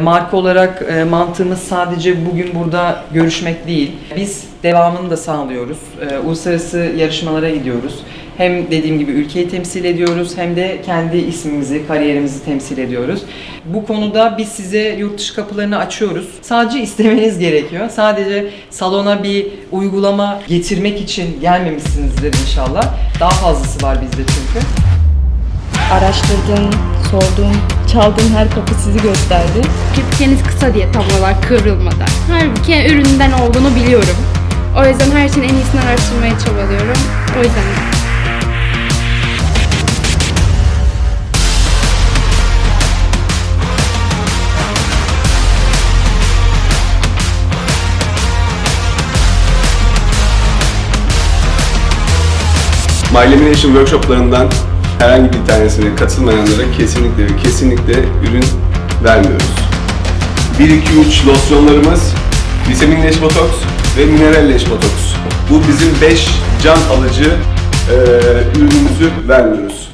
Marka olarak e, mantığımız sadece bugün burada görüşmek değil. Biz devamını da sağlıyoruz. E, uluslararası yarışmalara gidiyoruz. Hem dediğim gibi ülkeyi temsil ediyoruz hem de kendi ismimizi, kariyerimizi temsil ediyoruz. Bu konuda biz size yurt dışı kapılarını açıyoruz. Sadece istemeniz gerekiyor. Sadece salona bir uygulama getirmek için gelmemişsinizdir inşallah. Daha fazlası var bizde çünkü. Araştırdığım, sorduğum, çaldığım her kapı sizi gösterdi. Kirpikleriniz kısa diye tablolar kıvrılmadan. Halbuki üründen olduğunu biliyorum. O yüzden her şeyin en iyisini araştırmaya çabalıyorum. O yüzden My Lamination workshoplarından herhangi bir tanesine katılmayanlara kesinlikle ve kesinlikle ürün vermiyoruz. 1-2-3 losyonlarımız vitamin leş botoks ve mineral leş botoks. Bu bizim 5 can alıcı eee ürünümüzü vermiyoruz.